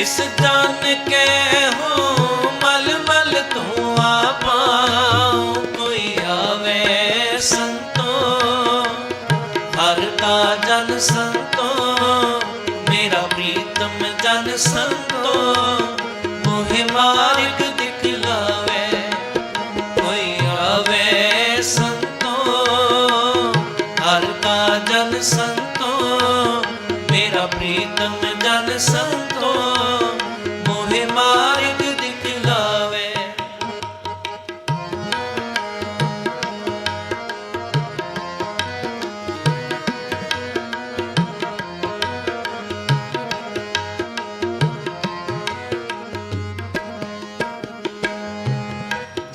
ਇਸ ਜਨ ਕੇ ਹੋ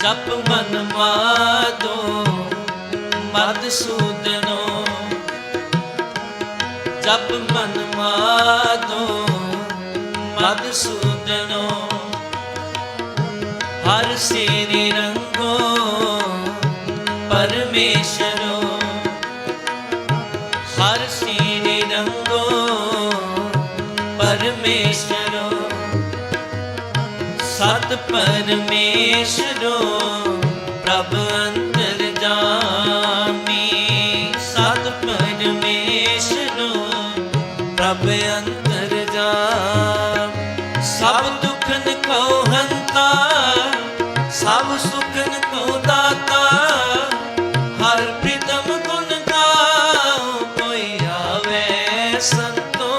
ਜਪ ਮਨ ਮਾਦੋ ਮਦ ਸੂਦਨੋ। ਜਪ ਮਨ ਮਾਦੋ ਮਦ ਸੂਦਨੋ। ਹਰ ਸੇਰੀ ਰੰਗੋ ਪਰਮੇਸ਼ਰੋ ਸਤ ਪਰਮੇਸ਼ਰੋ, ਪ੍ਰਭ ਅੰਤਰ ਜਾਮੀ। ਸਤ ਪਰਮੇਸ਼ਰੋ, ਪ੍ਰਭ ਅੰਤਰ ਜਾਮ। ਸਭ ਦੁਖਨ ਕੋ ਹੰਤਾ ਸਭ ਸੁਖਨ ਕੋ ਦਾਤਾ। ਹਰ ਪ੍ਰੀਤਮ ਗੁਣ ਗਾਓ ਕੋਈ ਆਵੇ ਸੰਤੋ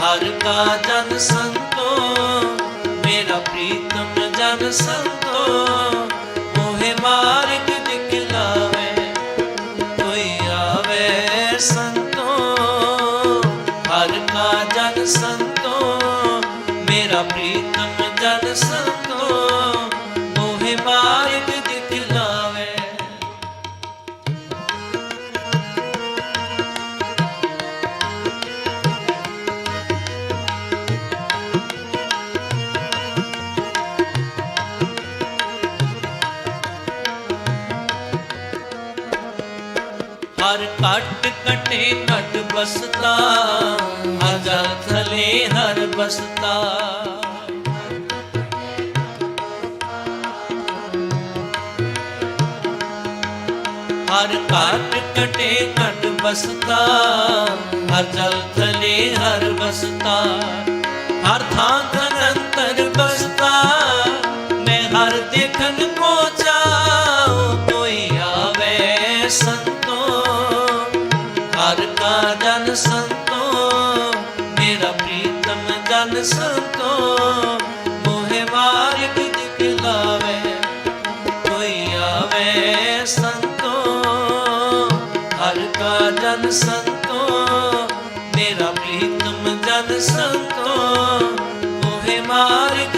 ਹਰ ਕਾ ਜਨ ਸੰਤੋ ਸੰਤੋ ਹਰ ਬਸਤਾ ਹਰ ਘਟ ਕਟੇ ਘਟ ਬਸਤਾ ਹਰ ਜਲ ਥਲੇ ਹਰ ਬਸਤਾ ਹਰ ਥਾਂ ਥਨ ਅੰਤਰ ਬਸਤਾ ਮੈਂ ਹਰ ਦੇਖਣ ਕੋ ਜਾਉ ਜਨ ਸੰਤੋ ਮਾਰਗ ਦਿਖਲਾਵੇ ਕੋਈ ਆਵੇ ਜਨ ਸੰਤੋ ਮੇਰਾ ਪ੍ਰੀਤਮ ਜਨ ਸੰਤੋ ਮੋਹਿ ਮਾਰਗ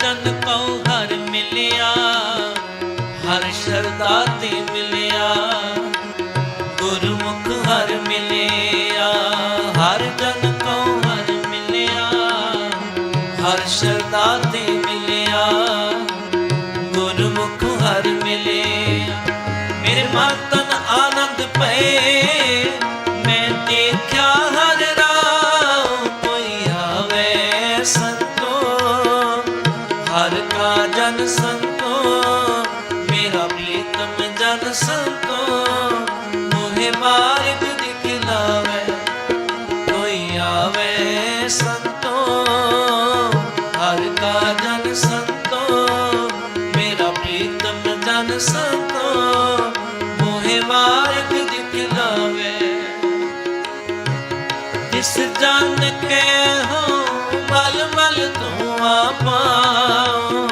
ਜਨ ਕਉ ਹਰ ਮਿਲਿਆ, ਹਰ ਸ਼ਰਦਾ ਤੇ ਮਿਲਿਆ। ਗੁਰਮੁਖ ਹਰ ਮਿਲਿਆ, ਹਰ ਜਨ ਕਉ ਹਰ ਮਿਲਿਆ, ਹਰ ਸ਼ਰਦਾ ਤੇ ਮਿਲਿਆ। ਗੁਰਮੁਖ ਹਰ ਮਿਲਿਆ, ਮੇਰੇ ਮਨ ਤਨ ਆਨੰਦ ਪਏ ਤੂੰ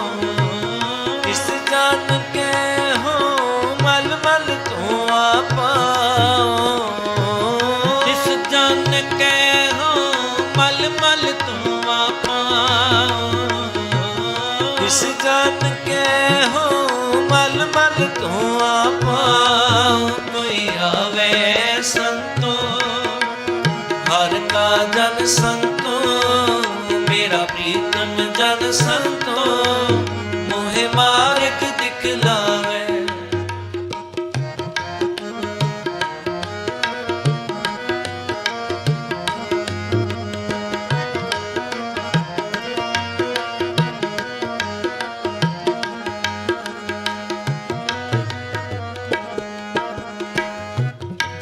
ਇਸ ਜਨ ਕੇ ਹੋ ਮਲ ਮਲ ਤੂੰ ਆਪਾ। ਜਿਸ ਜਨ ਕੇ ਹੋ ਮਲ ਮਲ ਤੂੰ ਆਪਾ। ਇਸ ਜਨ ਕੇ ਹੋ ਮਲ ਮਲ ਤੂੰ ਆਪਾ। ਕੋਈ ਆਵੇ ਸੰਤੋ, ਹਰ ਕਾ ਜਨ ਸੰਤੋ। ਮੇਰਾ ਪ੍ਰੀਤਮ ਜਨ ਸੰਤੋ ਮੋਹਿ ਮਾਰਗ ਦਿਖਲਾਵੇ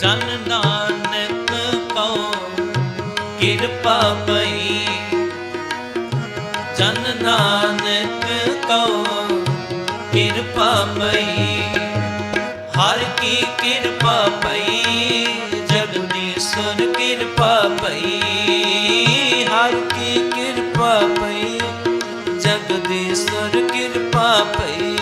ਜਨ ਨਾਨਕ ਕਉ ਕਿਰਪਾ ਹਰ ਕੀ ਕਿਰਪਾ ਪਈ ਜਗਦੀਸ਼ਰ ਕਿਰਪਾ ਪਈ। ਹਰ ਕੀ ਕਿਰਪਾ ਪਈ ਜਗਦੀਸ਼ਰ ਕਿਰਪਾ ਪਈ।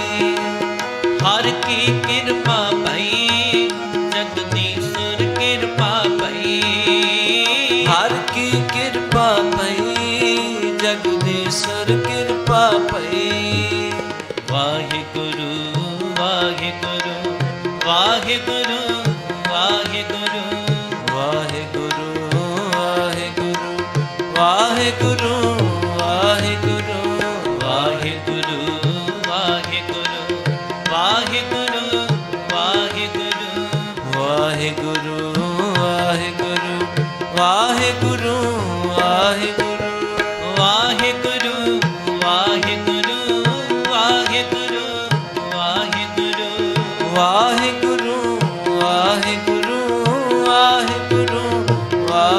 ਹਰ ਕੀ ਕਿਰਪਾ ਪਈ ਜਗਦੀਸ਼ਰ ਕਿਰਪਾ ਪਈ। ਹਰ ਕੀ ਕਿਰਪਾ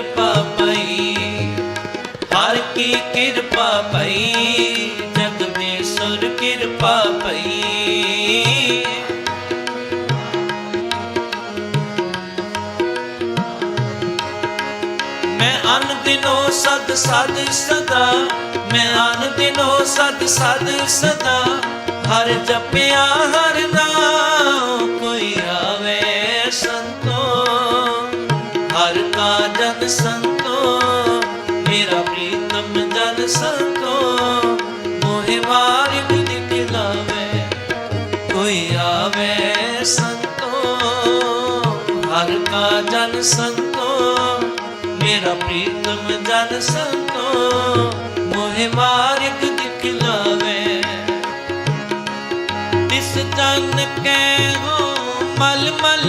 ਕਿਰਪਾ ਪਈ। ਹਰ ਕੀ ਕਿਰਪਾ ਪਈ ਜਗਦੀਸ਼ਰ ਕਿਰਪਾ ਪਈ। ਮੈਂ ਅਨ ਦਿਨੋ ਸਦ ਸਦ ਸਦਾ, ਮੈਂ ਅਨ ਦਿਨੋ ਸਦ ਸਦ ਸਦਾ। ਜਨ ਸੰਤੋ, ਮੇਰਾ ਪ੍ਰੀਤਮ ਜਨ ਸੰਤੋ, ਮੋਹਿ ਮਾਰਗ ਦਿਖਲਾਵੇ ਤਿਸ ਜਨ ਕੈ ਹੋ, ਮਲ ਮਲ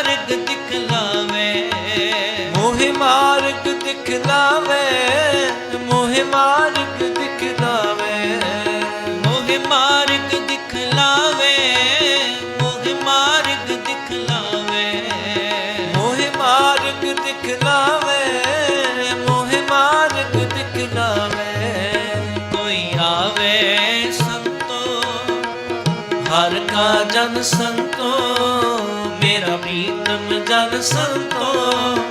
ਮਾਰਗ ਦਿਖਲਾਵੇ ਮੋਹਿ ਮਾਰਗ ਦਿਖਦਾ ਦਿਖਲਾਵੇ ਮੋਹਿ ਮਾਰਗ ਦਿਖਲਾਵੇ ਮੋਹਿ ਮਾਰਗ ਦਿਖਲਾਵੇ ਮੋਹਿ ਮਾਰਗ ਦਿਖਲਾਵੇ ਮੋਹਿ ਮਾਰਗ ਦਿਖਲਾਵੇ ਕੋਈ ਆਵੇ ਸੰਤੋ, ਹਰ ਕਾ ਜਨ ਸੰਤੋ, ਮੇਰਾ ਪ੍ਰੀਤਮ ਜਨ ਸੰਤੋ।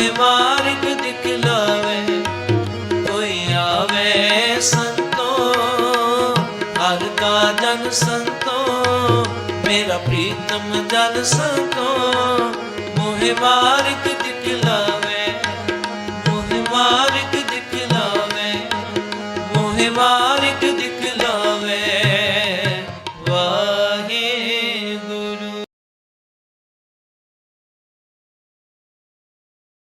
ਹੈ ਮਾਰਗ ਦਿਖਲਾਵੇ ਕੋਈ ਆਵੇ ਸੰਤੋ, ਹਰ ਕਾ ਜਨ ਸੰਤੋ, ਮੇਰਾ ਪ੍ਰੀਤਮ ਜਨ ਸੰਤੋ। ਮੋਹਿ ਮਾਰਗ ਦਿਖਲਾਵੇ ਮੋਹਿ ਮਾਰਗ